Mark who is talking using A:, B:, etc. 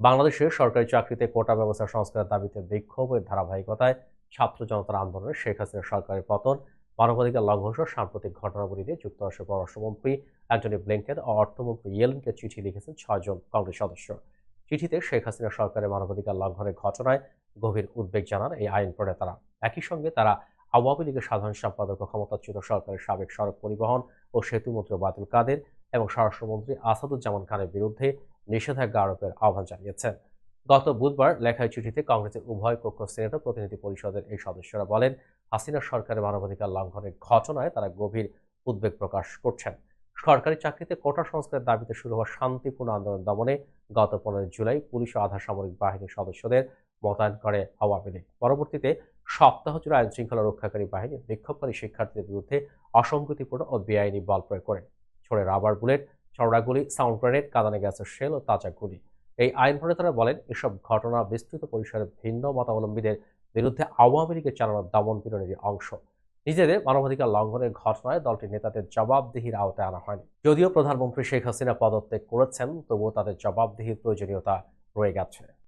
A: বাংলাদেশে সরকারি চাকরিতে কোটা ব্যবস্থা সংস্কারের দাবিতে বিক্ষোভের ধারাবাহিকতায় ছাত্র জনতার আন্দোলনে শেখ হাসিনা সরকারের পতন, মানবাধিকার লঙ্ঘন সহ সাম্প্রতিক ঘটনাবলী নিয়ে যুক্তরাষ্ট্রের পররাষ্ট্রমন্ত্রী অ্যান্টনি ব্লিংকেন ও অর্থমন্ত্রী ইয়েলেনকে চিঠি লিখেছেন ছয়জন কংগ্রেস সদস্য। চিঠিতে শেখ হাসিনা সরকারের মানবাধিকার লঙ্ঘনের ঘটনায় গভীর উদ্বেগ জানান এই আইন প্রণেতারা। একই সঙ্গে তারা আওয়ামী লীগের সাধারণ সম্পাদক ক্ষমতাচ্যুত সরকারের সাবেক সড়ক পরিবহন ও সেতু মন্ত্রী বাদুল কাদের এবং স্বরাষ্ট্রমন্ত্রী আসাদুজ্জামান খানের বিরুদ্ধে নিষেধাজ্ঞা আরোপের আহ্বান জানিয়েছেন। গত বুধবার লেখায় চিঠিতে কংগ্রেসের উভয় কক্ষ সিনেট প্রতিনিধি পরিষদের এই সদস্যরা বলেন, হাসিনা সরকারের মানবাধিকার লঙ্ঘনের ঘটনায় তারা গভীর উদ্বেগ প্রকাশ করছেন। সরকারি চাকরিতে কোটা সংস্কারের দাবিতে শুরু হওয়া শান্তিপূর্ণ আন্দোলন দমনে গত পনেরো জুলাই পুলিশ ও আধা সামরিক বাহিনীর সদস্যদের মোতায়েন করে আওয়ামী লীগ। পরবর্তীতে সপ্তাহ জুড়ে আইন শৃঙ্খলা রক্ষাকারী বাহিনী বিক্ষোভকারী শিক্ষার্থীদের বিরুদ্ধে অসংগতিপূর্ণ ও বেআইনি বল প্রয়োগ করে। ছড়ে রাবার বুলেট চড়া গুলি, সাউন্ড গ্রেনেড, কাঁদানে গ্যাসের শেল ও তাজা গুলি। এই আইন প্রণেতারা বলেন, এসব ঘটনা বিস্তৃত পরিসরে ভিন্ন মতাবলম্বীদের বিরুদ্ধে আওয়ামী লীগের চালানো দমন পীড়নের অংশ। নিজেদের মানবাধিকার লঙ্ঘনের ঘটনায় দলটির নেতাদের জবাবদিহির আওতায় আনা হয়নি। যদিও প্রধানমন্ত্রী শেখ হাসিনা পদত্যাগ করেছেন, তবুও তাদের জবাবদিহির প্রয়োজনীয়তা রয়ে গেছে।